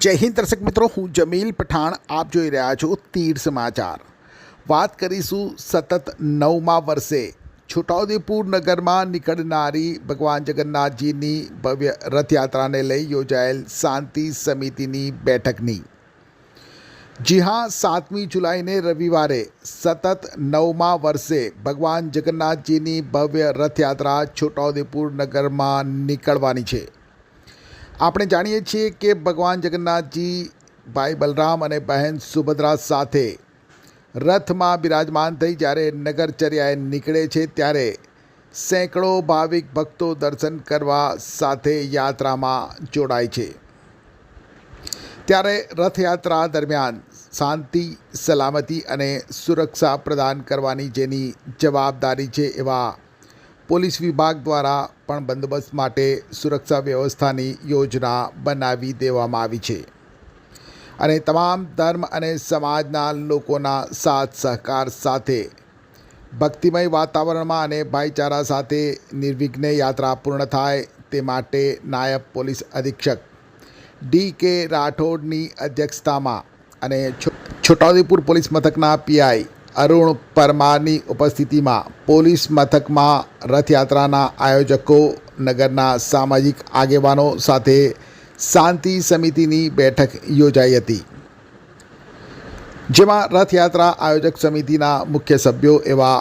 જય હિન્દ દર્શક મિત્રો, હું જમીલ પઠાણ, આપ જોઈ રહ્યા છો તીર સમાચાર. વાત કરીશું સતત નવમા વર્ષે. છોટાઉદેપુર નગરમાં નીકળનારી ભગવાન જગન્નાથજીની ભવ્ય રથયાત્રાને લઈ યોજાયેલ શાંતિ સમિતિની બેઠકની. જી હા, સાતમી જુલાઈને રવિવારે સતત નવમા વર્ષે ભગવાન જગન્નાથજીની ભવ્ય રથયાત્રા છોટાઉદેપુર નગરમાં નીકળવાની છે. આપણે જાણીએ છીએ કે ભગવાન જગન્નાથજી, ભાઈ બલરામ અને બહેન સુભદ્રા સાથે રથમાં બિરાજમાન થઈ જ્યારે નગરચર્યાએ નીકળે છે ત્યારે સેંકડો ભાવિક ભક્તો દર્શન કરવા સાથે યાત્રામાં જોડાય છે. ત્યારે રથયાત્રા દરમિયાન શાંતિ, સલામતી અને સુરક્ષા પ્રદાન કરવાની જેની જવાબદારી છે એવા પોલીસ વિભાગ દ્વારા પણ બંદોબસ્ત માટે સુરક્ષા વ્યવસ્થાની યોજના બનાવી દેવામાં આવી છે. અને તમામ ધર્મ અને સમાજના લોકોના સાથ સહકાર સાથે, ભક્તિમય વાતાવરણમાં અને ભાઈચારા સાથે નિર્વિઘ્ને યાત્રા પૂર્ણ થાય તે માટે નાયબ પોલીસ અધિક્ષક ડી કે રાઠોડની અધ્યક્ષતામાં અને છોટાઉદેપુર પોલીસ મથકના પીઆઈ અરુણ પરમારની ઉપસ્થિતિમાં પોલીસ મથકમાં રથયાત્રાના આયોજકો, નગરના સામાજિક આગેવાનો સાથે શાંતિ સમિતિની બેઠક યોજાઈ હતી. જેમાં રથયાત્રા આયોજક સમિતિના મુખ્ય સભ્યો એવા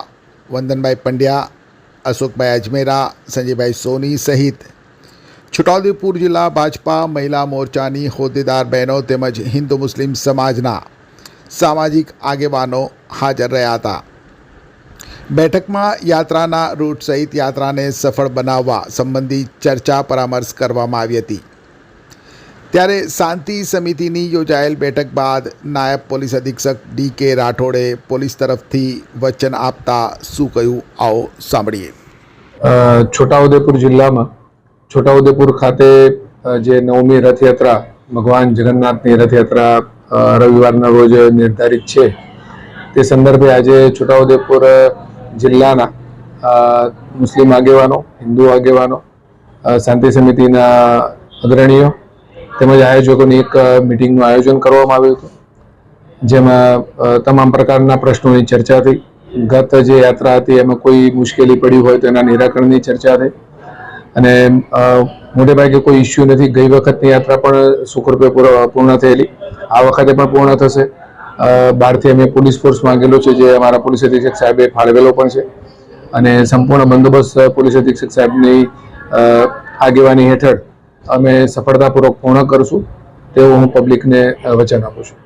વંદનભાઈ પંડ્યા, અશોકભાઈ અજમેરા, સંજયભાઈ સોની સહિત છોટાઉદેપુર જિલ્લા ભાજપા મહિલા મોરચાની હોદ્દેદાર બહેનો તેમજ હિન્દુ મુસ્લિમ સમાજના સામાજિક આગેવાનો હાજર રહ્યા હતા. બેઠકમાં યાત્રાના રૂટ સહિત યાત્રાને સફળ બનાવવા સંબંધી ચર્ચા પરામર્શ કરવામાં આવી હતી. ત્યારે શાંતિ સમિતિની યોજાયેલ બેઠક બાદ નાયબ પોલીસ અધિક્ષક ડી કે રાઠોડે પોલીસ તરફથી વચન આપતા શું કહ્યું? આવો સાંભળીએ. છોટાઉદેપુર જિલ્લામાં, છોટાઉદેપુર ખાતે જે નવમી રથયાત્રા, ભગવાન જગન્નાથની રથયાત્રા રવિવારના રોજ નિર્ધારિત છે. તે સંદર્ભે આજે છોટાઉદેપુર જિલ્લાના મુસ્લિમ આગેવાનો, હિન્દુ આગેવાનો શાંતિ સમિતિના અગ્રણીઓ તેમજ આયોજકોની એક મિટિંગનું આયોજન કરવામાં આવ્યું હતું. જેમાં તમામ પ્રકારના પ્રશ્નોની ચર્ચા થઈ. ગત જે યાત્રા હતી એમાં કોઈ મુશ્કેલી પડી હોય તો એના નિરાકરણની ચર્ચા થઈ. અને મોટેભાગે કોઈ ઇસ્યુ નથી. ગઈ વખતની યાત્રા પણ સુખરૂપે પૂર- પૂર્ણ થયેલી. આ વખતે પણ પૂર્ણ થશે. બહારથી અમે પોલીસ ફોર્સ માંગેલો છે જે અમારા પોલીસ અધિક્ષક સાહેબે ફાળવેલો પણ છે. અને સંપૂર્ણ બંદોબસ્ત પોલીસ અધિક્ષક સાહેબની આગેવાની હેઠળ અમે સફળતાપૂર્વક પૂર્ણ કરશું. તેવું હું પબ્લિકને વચન આપું છું.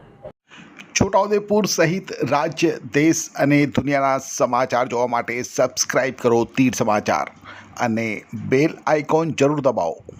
છોટાઉદેપુર સહિત રાજ્ય, દેશ અને દુનિયાના સમાચાર જોવા માટે સબસ્ક્રાઈબ કરો તીર સમાચાર અને બેલ આઇકોન જરૂર દબાવો.